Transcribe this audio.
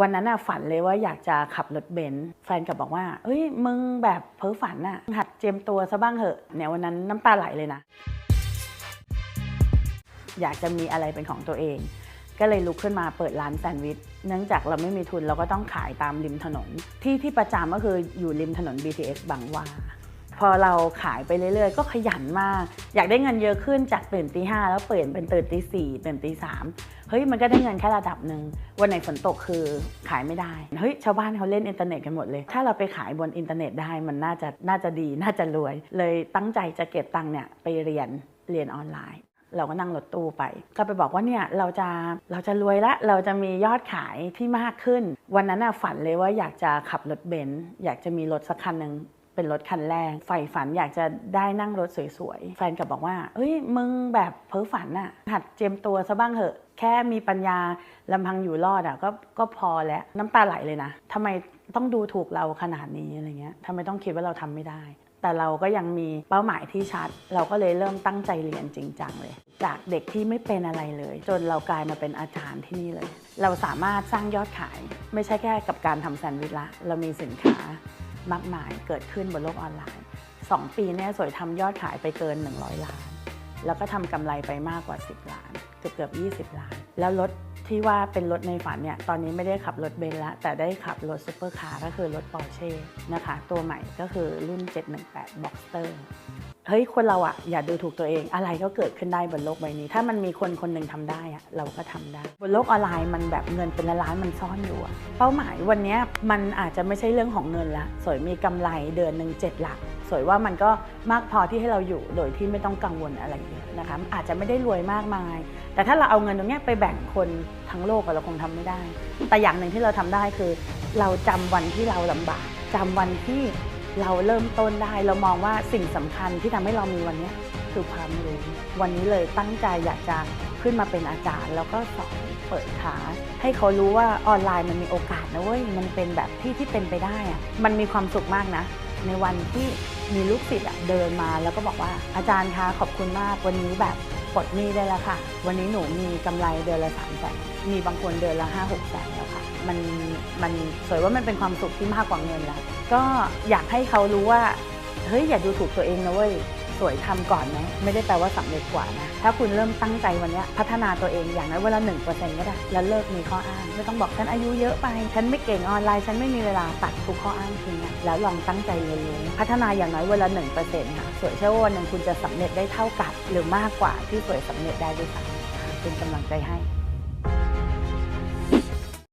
วันนั้นน่ะฝันเลยว่าอยากจะขับรถเบนซ์แฟนกลับบอกว่า เอ้ยมึงแบบเพ้อฝันน่ะหัดเจียมตัวซะบ้างเหอะเนี่ยวันนั้นน้ำตาไหลเลยนะ อยากจะมีอะไรเป็นของตัวเอง ก็เลยลุกขึ้นมาเปิดร้านแซนด์วิชเนื่องจากเราไม่มีทุนเราก็ต้องขายตามริมถนน ที่ที่ประจำก็คืออยู่ริมถนน BTS บางหวา พอเราขายไปเรื่อยๆ ก็ขยันมาก อยากได้เงินเยอะขึ้นจากตื่นตีห้าแล้วเปลี่ยนเป็นตื่นตีสี่ตื่นตีสามเฮ้ยมันก็ได้เงินแค่ระดับหนึ่งวันไหนฝนตกคือขายไม่ได้เฮ้ยชาวบ้านเขาเล่นอินเทอร์เน็ตกันหมดเลย ถ้าเราไปขายบนอินเทอร์เน็ตได้มันน่าจะน่าจะดีน่าจะรวย เลยตั้งใจจะเก็บตังค์เนี่ยไปเรียนเรียนออนไลน์เราก็นั่งรถตู้ไป ก็ไปบอกว่าเนี่ยเราจะเราจะรวยละเราจะมียอดขายที่มากขึ้น วันนั้นน่ะฝันเลยว่าอยากจะขับรถเบนซ์อยากจะมีรถสักคันหนึ่ง เป็นรถคันแรกใฝ่ฝันอยากจะได้นั่งรถสวยๆ แฟนกับบอกว่า เอ้ย มึงแบบเพ้อฝันอะหัดเจียมตัวซะบ้างเหอะ แค่มีปัญญาลำพังอยู่รอดอะก็ก็พอแล้ว น้ำตาไหลเลยนะทำไมต้องดูถูกเราขนาดนี้อะไรเงี้ยทำไมต้องคิดว่าเราทำไม่ได้ แต่เราก็ยังมีเป้าหมายที่ชัด เราก็เลยเริ่มตั้งใจเรียนจริงจังเลย จากเด็กที่ไม่เป็นอะไรเลย จนเรากลายมาเป็นอาจารย์ที่นี่เลย เราสามารถสร้างยอดขาย ไม่ใช่แค่กับการทำแซนด์วิชละ เรามีสินค้า มากมายเกิดขึ้นบนโลกออนไลน์ 2 ปีเนี่ยสวยทำยอดขายไปเกิน 100 ล้าน แล้วก็ทำกำไรไปมากกว่า 10 ล้าน เกือบเกือบ20 ล้าน แล้วรถที่ว่าเป็นรถในฝันเนี่ย ตอนนี้ไม่ได้ขับรถเบนซ์ละแต่ได้ขับรถซูเปอร์คาร์ก็คือรถปอร์เช่นะคะ ตัวใหม่ก็คือรุ่น 718 Boxster เฮ้ยคนเราอะอย่าดูถูกตัวเอง อะไรก็เกิดขึ้นได้บนโลกใบนี้ ถ้ามันมีคนคนหนึ่งทำได้อะเราก็ทำได้ บนโลกออนไลน์มันแบบเงินเป็นล้านมันซ่อนอยู่เป้าหมายวันนี้มันอาจจะไม่ใช่เรื่องของเงินละสวยมีกำไรเดือนหนึ่งเจ็ดหลัก สวยว่ามันก็มากพอที่ให้เราอยู่โดยที่ไม่ต้องกังวลอะไรเยอะนะคะอาจจะไม่ได้รวยมากมาย แต่ถ้าเราเอาเงินตรงนี้ไปแบ่งคนทั้งโลกเราคงทำไม่ได้ แต่อย่างหนึ่งที่เราทำได้คือ เราจำวันที่เราลำบากจำวันที่ เราเริ่มต้นได้เรามองว่าสิ่งสำคัญที่ทำให้เรามีวันนี้คือความรู้วันนี้เลยตั้งใจอยากจะขึ้นมาเป็นอาจารย์ แล้วก็สอนเปิดขาให้เขารู้ว่าออนไลน์มันมีโอกาสนะเว้ยมันเป็นแบบที่ที่เป็นไปได้อะมันมีความสุขมากนะ ในวันที่มีลูกศิษย์เดินมาแล้วก็บอกว่าอาจารย์คะขอบคุณมากวันนี้แบบ ปลดหนี้ได้แล้วค่ะ วันนี้หนูมีกำไรเดือนละสามแสนมีบางคนเดือนละห้าหกแสนแล้วค่ะ มันมันสวยว่ามันเป็นความสุขที่มากกว่าเงินแล้ว ก็อยากให้เขารู้ว่า เฮ้ยอย่าดูถูกตัวเองนะเว้ย สวยทำก่อนนะไม่ได้แปลว่าสำเร็จกว่านะ ถ้าคุณเริ่มตั้งใจวันนี้พัฒนาตัวเองอย่างน้อยเวลาหนึ่งเปอร์เซ็นต์ก็ได้ แล้วเลิกมีข้ออ้าง ไม่ต้องบอกฉันอายุเยอะไป ฉันไม่เก่งออนไลน์ ฉันไม่มีเวลาตัดทุกข้ออ้างทิ้งนะแล้วลองตั้งใจเรียนรู้พัฒนาอย่างน้อยเวลาหนึ่งเปอร์เซ็นต์ค่ะสวยเชื่อว่าวันหนึ่งคุณจะสำเร็จได้เท่ากับ หรือมากกว่าที่สวยสำเร็จได้ด้วยซ้ำเป็นกำลังใจให้